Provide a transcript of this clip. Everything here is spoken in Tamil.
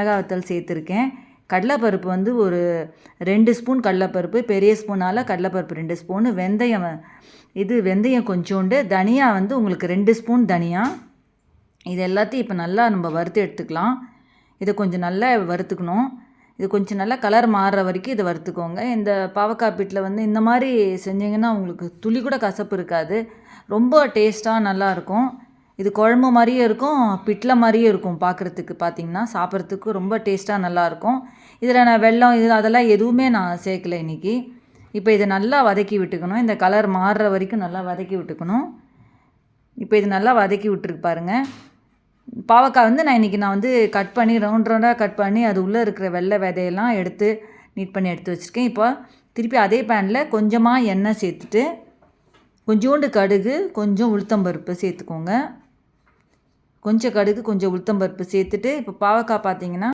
மிளகாய் சேர்த்துருக்கேன். கடலைப்பருப்பு வந்து ஒரு ரெண்டு ஸ்பூன் கடலைப்பருப்பு பெரிய ஸ்பூனால் கடலைப்பருப்பு ரெண்டு ஸ்பூனு வெந்தயம் இது வெந்தயம் கொஞ்சோண்டு தனியா வந்து உங்களுக்கு ரெண்டு ஸ்பூன் தனியா. இது எல்லாத்தையும் இப்போ நல்லா நம்ம வறுத்து எடுத்துக்கலாம். இதை கொஞ்சம் நல்லா வறுத்துக்கணும். இது கொஞ்சம் நல்லா கலர் மாறுற வரைக்கும் இதை வறுத்துக்கோங்க. இந்த பாவக்காய் பிட்டில் வந்து இந்த மாதிரி செஞ்சிங்கன்னா உங்களுக்கு துளி கூட கசப்பு இருக்காது. ரொம்ப டேஸ்ட்டாக நல்லாயிருக்கும் இது குழம்பு மாதிரியே இருக்கும் பிட்டில் மாதிரியே இருக்கும் பார்க்குறதுக்கு பார்த்தீங்கன்னா சாப்பிட்றதுக்கு ரொம்ப டேஸ்ட்டாக நல்லாயிருக்கும் இதில் நான் வெல்லம் இது அதெல்லாம் எதுவுமே நான் சேர்க்கல இன்றைக்கி இப்போ இதை நல்லா வதக்கி விட்டுக்கணும். இந்த கலர் மாறுற வரைக்கும் நல்லா வதக்கி விட்டுக்கணும். இப்போ இது நல்லா வதக்கி விட்டுருக்கு பாருங்கள் பாவக்காய் வந்து நான் இன்றைக்கி நான் வந்து கட் பண்ணி ரவுண்ட் ரவுண்டாக கட் பண்ணி அது உள்ளே இருக்கிற வெள்ளை விதையெல்லாம் எடுத்து நீட் பண்ணி எடுத்து வச்சுருக்கேன். இப்போ திருப்பி அதே பேனில் கொஞ்சமாக எண்ணெய் சேர்த்துட்டு கொஞ்சோண்டு கடுகு கொஞ்சம் உளுத்தம்பருப்பு சேர்த்துக்கோங்க. கொஞ்சம் கடுகு கொஞ்சம் உளுத்தம்பருப்பு சேர்த்துட்டு இப்போ பாவக்காய் பார்த்தீங்கன்னா